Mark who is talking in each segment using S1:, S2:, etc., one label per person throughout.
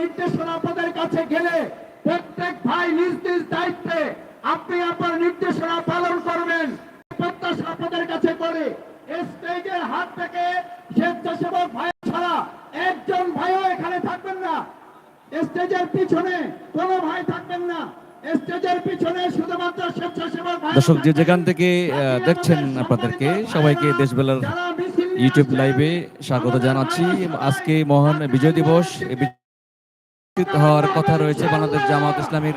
S1: নির্দেশনা আপনাদের কাছে গেলে প্রত্যেক ভাই নিজ নিজ দায়িত্বে আপনি আপনার নির্দেশনা পালন করবেন। প্রত্যাশা আপনাদের কাছে করে। স্টেজের হাত থেকে স্বেচ্ছাসেবক ভাই ছাড়া একজন ভাইও এখানে থাকবেন না। স্টেজের পিছনে কোনো ভাই থাকবেন না। স্টেজের পিছনে শুধুমাত্র স্বেচ্ছাসেবক ভাই
S2: দর্শক যে যেখান থেকে দেখছেন আপনাদেরকে সবাইকে দেশবেলার ইউটিউব লাইভে স্বাগত জানাচ্ছি। আজকে মহান বিজয় দিবস। এই বিজয় হওয়ার কথা রয়েছে বাংলাদেশ জামাত ইসলামীর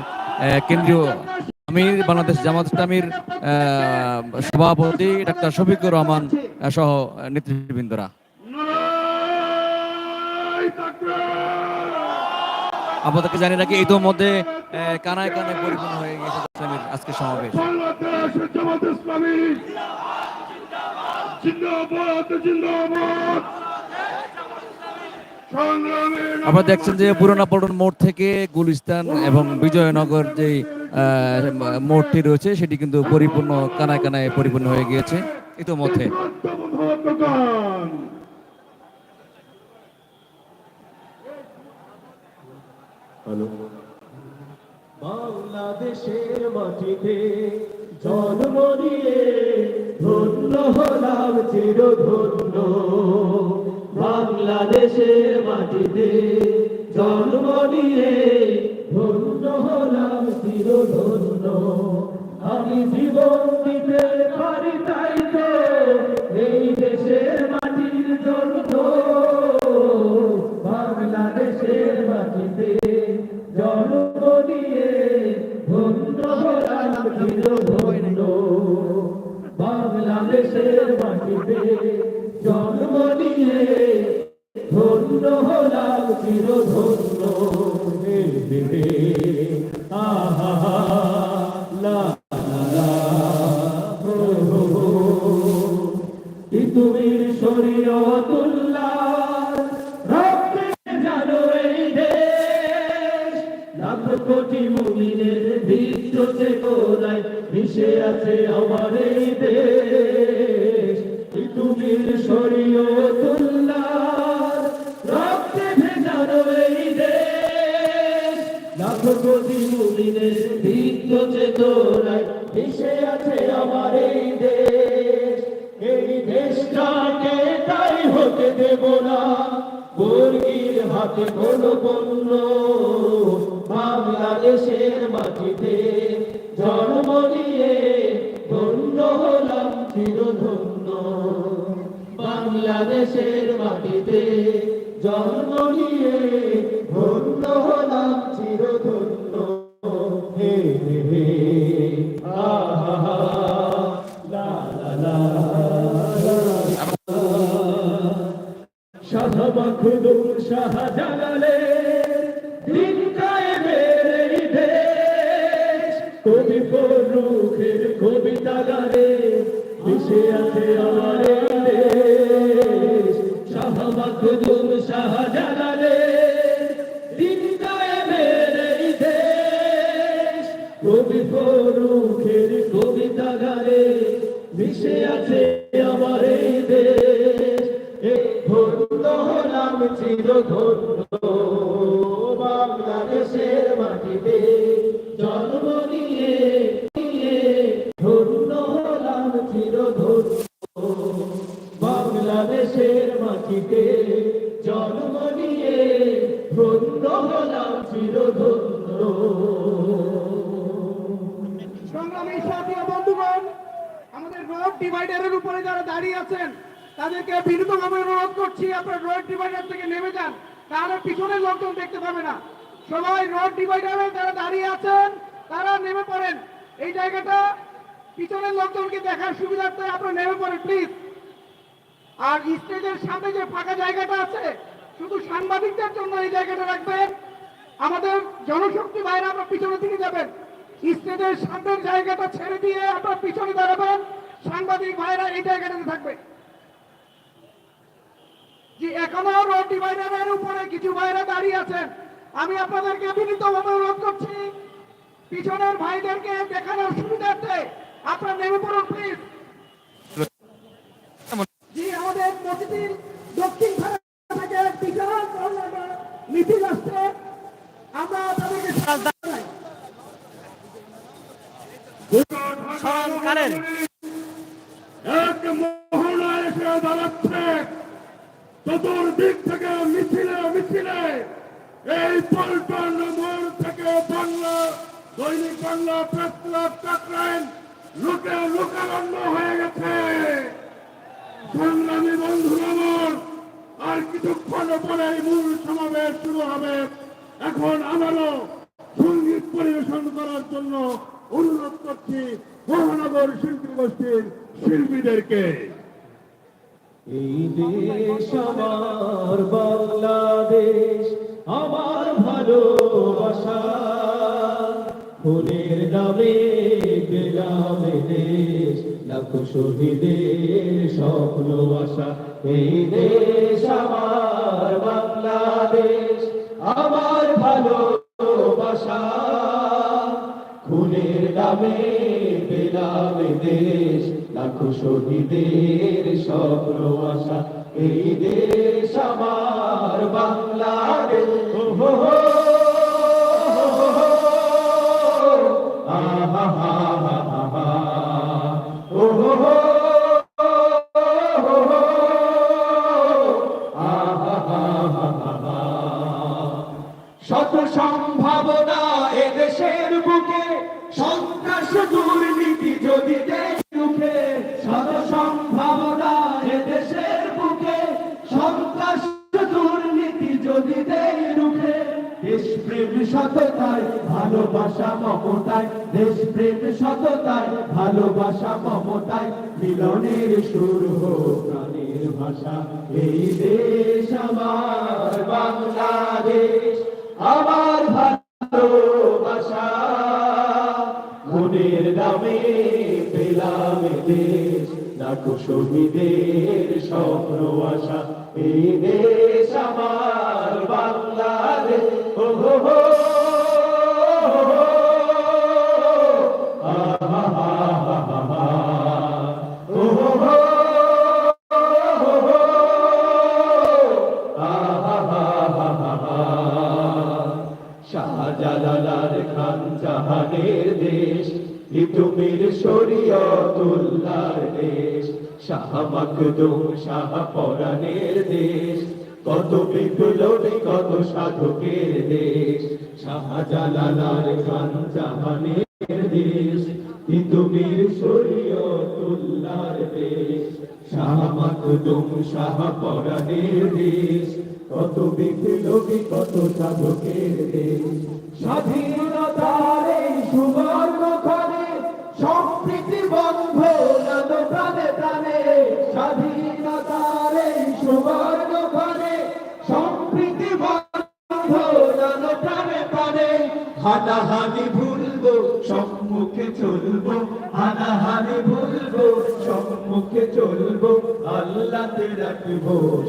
S2: কেন্দ্রীয় আমির বাংলাদেশ জামাত ইসলামীর সভাপতি ডাক্তার শফিকুর রহমান সহ নেতৃবৃন্দরা। আপনাদেরকে জানি রাখি ইতিমধ্যে আহ, কানায় কানায় পরিপূর্ণ হয়ে গেছে আজকে সমাবেশ।
S3: জিন্দাবাদ জিন্দাবাদ।
S2: আপনারা দেখছেন যে পুরোনো পল্টন মোড় থেকে গুলিস্তান এবং বিজয়নগর যে মোড়টি রয়েছে, সেটি কিন্তু পরিপূর্ণ, কানায় কানায় পরিপূর্ণ হয়ে গিয়েছে। ইতোমধ্যে।
S4: বাংলাদেশের মাটিতে জন্ম নিয়ে ধন্য হলাম বাংলাদেশের মাটিতে জন্ম নিয়ে ধন্য হলাম চির ধন্য আমি জীবন দিতে পারি তাই তো হলাম চির বাংলাদেশের মাটিতে জন্ম নিয়ে ধন্য হলাম চিরধন্য। হে হে আহা, লা লা লা শাহ মখদুম শাহজালালের শাহ বাংলাদেশের মাটিতে জন্ম নিয়ে ধন্য হলাম চির
S1: সংগ্রামী সাথী বন্ধুগণ, আমাদের রোড ডিভাইডারের উপরে যারা দাঁড়িয়ে আছেন, তাদেরকে বিনীতভাবে অনুরোধ করছি, আপনার রোড ডিভাইডার থেকে নেমে যান। তাহলে পিছনের লোকজন দেখতে পাবে না। সবাই রোড ডিভাইডারে যারা দাঁড়িয়ে আছেন, তারা নেমে পড়েন। এই জায়গাটা, পিছনের লোকজনকে দেখার সুবিধার্থে আপনারা নেমে পড়েন প্লিজ আর স্টেজের সামনে যে ফাঁকা জায়গাটা আছে, শুধু সাংবাদিকদের জন্য এই জায়গাটা রাখবেন। আমাদের জনশক্তি বাইরে আপনার পিছনে দিকে যাবেন। স্টেজের সামনের জায়গাটা ছেড়ে দিয়ে আপনার পিছনে দাঁড়াবেন। সাংবাদিক ভাইরা এই জায়গাটাতে থাকবে। যে এখনও রোড ডিভাইডারের উপরে কিছু ভাইরা দাঁড়িয়ে আছেন। আমি আপনাদেরকে বিনীতভাবে অনুরোধ করছি, পিছনের ভাইদেরকে দেখানোর সুবিধার্থে আপনার নেমে পড়ুন প্লিজ মসজিদের দক্ষিণ থেকে বিশাল মিছিল আসছে। আমরা তাদেরকে জানাই।
S3: এক মহড়া এসে দাঁড়াচ্ছে চতুর্দিক থেকে মিছিলে মিছিলে এই পল্টন মোড় থেকে বাংলা দৈনিক বাংলা প্রেস ক্লাব লোকে লোকারণ্য হয়ে গেছে। সংগ্রামী বন্ধুরা আমার, আর কিছুক্ষণ পরে মূল সমাবেশ শুরু হবে। এখন আমারও সংগীত পরিবেশন করার জন্য অনুরোধ করছি মহানগর শিল্পী গোষ্ঠীর শিল্পীদেরকে।
S4: এই দেশ আমার বাংলাদেশ, আমার ভালোবাসা। ফুলের নামে পেলাম এ দেশ লাখো শহীদের আশা এই দেশ আমার বাংলাদেশ, আমার ভালোবাসা। খুনের পেলাম দেশ, লাখো শহীদের স্বপ্ন আশা। এই দেশ আমার বাংলাদেশ। আহা। ভালোবাসা মমতায় মিলনের সুর প্রাণের ভাষা। এই দেশ আমার বাংলাদেশ, আমার ভালোবাসা। মনের দামে পেলাম দেশ লাখো শহীদের স্বপ্ন আশা। এই দেশ আমার বাংলাদেশ। দেশ শাহ শাহ দেশ। কত বিপ্লবী, কত সাধকের দেশ। শাহজালালার খান জাহানের দেশ। লিটুমির শরীয়তুল্লাহর দেশ। শাহ শাহ দেশ। কত কত সাধকের দেশ। স্বাধীনতার হানাহানি ভুলবো, সম্মুখে চলবো। হানাহানি ভুলবো, সম্মুখে চলবো। আল্লাহতে রাখব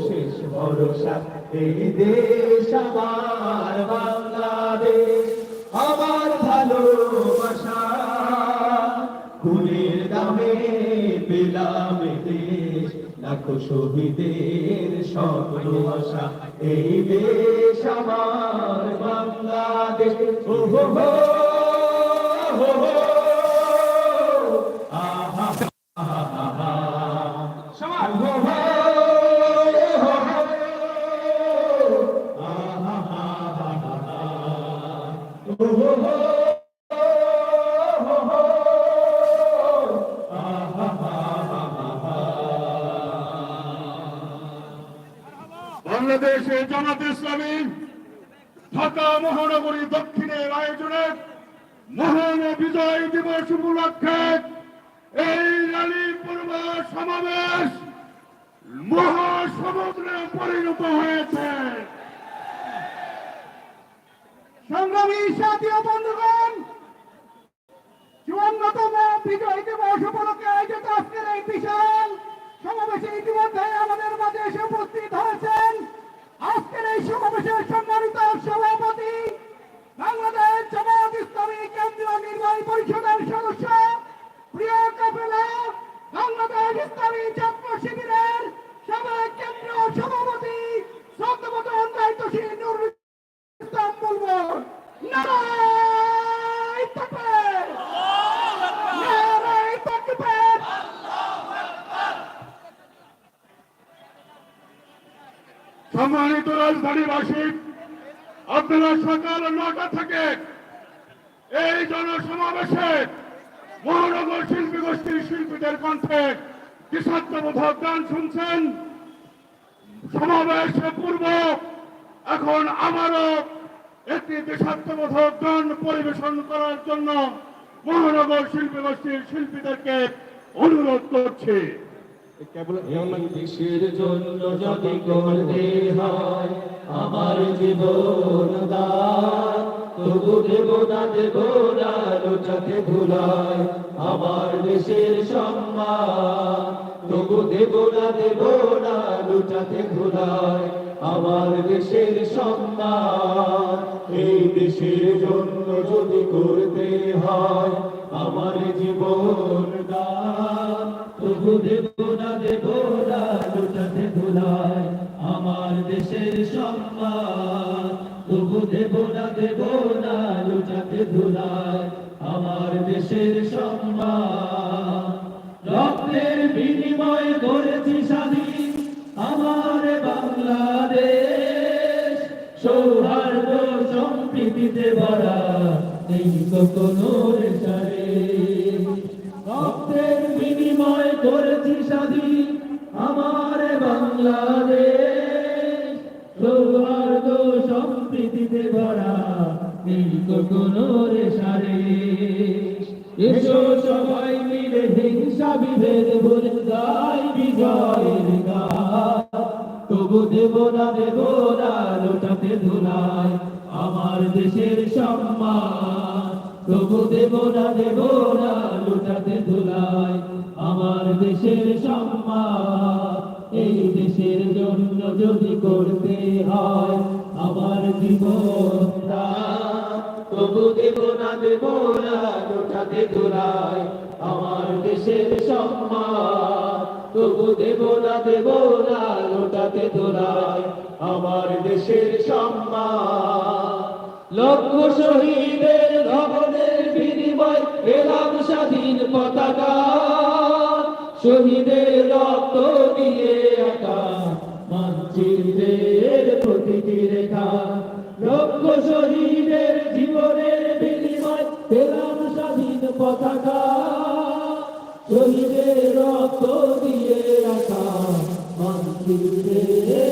S4: শেষ ভরসা। এই দেশ আমার বাংলাদেশ, আমার ভালোবাসা। খুনের দামে পেলাম দেশ। লাখো শহীদের স্বপ্ন আশা। এই দেশ আমার বাংলাদেশ। ও হো হো, হো
S3: দিবস উপলক্ষে এই র্যালি পূর্ব সমাবেশ মহাসমুদ্রে পরিণত হয়েছে।
S1: সংগ্রামী সাথী বন্ধুগণ, চুয়ান্নতম বিজয় দিবস উপলক্ষে আয়োজিত আজকের এই বিশাল সমাবেশে ইতিমধ্যে আমাদের মাঝে এসে উপস্থিত হয়েছেন। আজকের এই সমাবেশের সম্মানিত সভাপতি বাংলাদেশ জামায়াত ইসলামী কেন্দ্রীয় নির্বাহী পরিষদের সদস্য প্রিয় কাফেলা বাংলাদেশ ইসলামী ছাত্র শিবিরের সাবেক কেন্দ্রীয় সভাপতি শ্রদ্ধাবত দায়িত্বশীল নুরুল ইসলাম বলব
S3: রাজধানীবাসী আপনারা সকাল নটা থেকে এই জনসমাবেশে মহানগর শিল্পী গোষ্ঠীর শিল্পীদের কণ্ঠে দেশাত্মবোধক গান শুনছেন। সমাবেশ পূর্ব এখন আমারও একটি দেশাত্মবোধক গান পরিবেশন করার জন্য মহানগর শিল্পী গোষ্ঠীর শিল্পীদেরকে অনুরোধ করছি।
S4: এই দেশের জন্য যদি করতে হয়, আমার জীবন দান তবু আমার দেশের সম্মান। তবু আমার দেশের সম্মান। এই দেশের জন্য যদি করতে হয় আমার জীবন দান। তবু দেব না দেব ভুলায় আমার দেশের সম্মান। তবু দেব না ভুলায় আমার দেশের সম্মান। রক্তের বিনিময় করেছি স্বাধীন আমার বাংলাদেশ। সৌহার্দ্য সম্প্রীতিতে ভরা এই কখনোর এসো সবাই মিলে হিংসা বিভেদ ভুলে গাই বিজয়ের গান তবু দেব না দেব না, লোটাতে ধুলায় আমার দেশের সম্মান। তবু দেব না দেব না, লোটাতে ধুলায় আমার দেশের সম্মান। এই দেশের জন্য যদি করতে হয় আমার জীবন তবু দেব না, দেব লোটাতে ধুলায় আমার দেশের সম্মান। তবু দেব না দেব না, লোটাতে ধুলায় আমার দেশের সম্মান। লক্ষ শহীদের লবণের বিনিময় এলাম স্বাধীন পতাকা। শহীদের রক্ত দিয়ে আঁকা মানচিত্রের প্রতিটি রেখা। লক্ষ শহীদের জীবনের পেলাম স্বাধীন পতাকা শহীদের রক্ত দিয়ে রাখা মানচিত্রের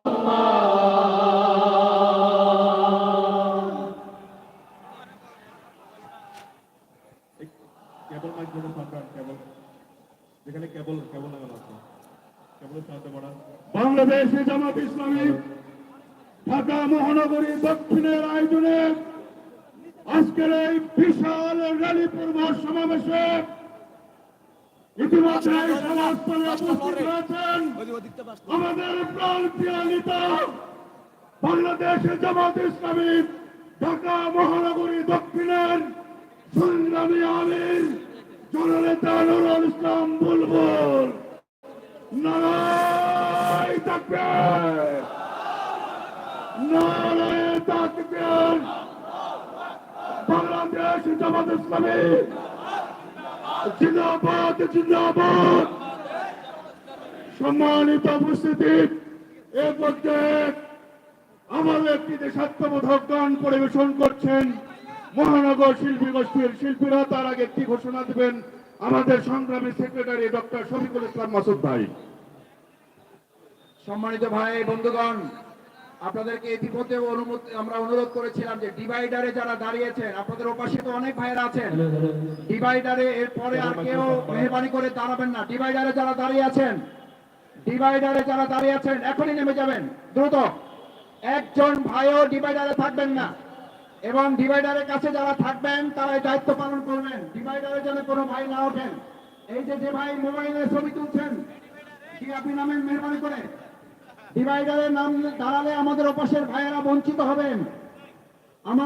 S3: বাংলাদেশ জামাত ইসলামী ঢাকা মহানগরী দক্ষিণের আয়োজনে আজকের এই বিশাল র্যালি পূর্ব সমাবেশে ইতিমধ্যে আমাদের ইসলামী ঢাকা মহানগরী দক্ষিণের আমির জননেতা নুরুল ইসলাম, বুলবুল। নারায় তাকবীর নারায় তাকবীর বাংলাদেশ জামাত ইসলামী। জিন্দাবাদ জিন্দাবাদ। সম্মানিত উপস্থিতি, এ পর্যায়ে আমাদের একটি দেশাত্মবোধক গান পরিবেশন করছেন মহানগর শিল্পী গোষ্ঠীর শিল্পীরা তার আগে একটি ঘোষণা দেবেন। আমাদের সংগ্রামী সেক্রেটারি ডক্টর শফিকুল ইসলাম মাসুদ ভাই।
S1: সম্মানিত ভাই বন্ধুগণ আপনাদেরকে ইতিমধ্যে অনুমতি আমরা অনুরোধ করেছিলাম যে ডিভাইডারে যারা দাঁড়িয়েছেন আপনাদের ওপাশে তো অনেক ভাইয়েরা আছেন। ডিভাইডারে এর পরে আর কেউ মেহরবানি করে দাঁড়াবেন না। ডিভাইডারে যারা দাঁড়িয়ে আছেন ডিভাইডারে যারা দাঁড়িয়ে আছেন এখনই নেমে যাবেন। দ্রুত। একজন ভাইও ডিভাইডারে থাকবেন না। এবং ডিভাইডারের কাছে যারা থাকবেন তারা এই দায়িত্ব পালন করবেন। ডিভাইডারে যেন কোনো ভাই না ওঠেন। এই যে যে ভাই মোবাইলে ছবি তুলছেন, কি আপনি নামেন মেহরবানি করে? ডিভাইডারের নাম দাঁড়ালে আমাদের ওপাশের ভাইয়েরা বঞ্চিত হবেন। আমার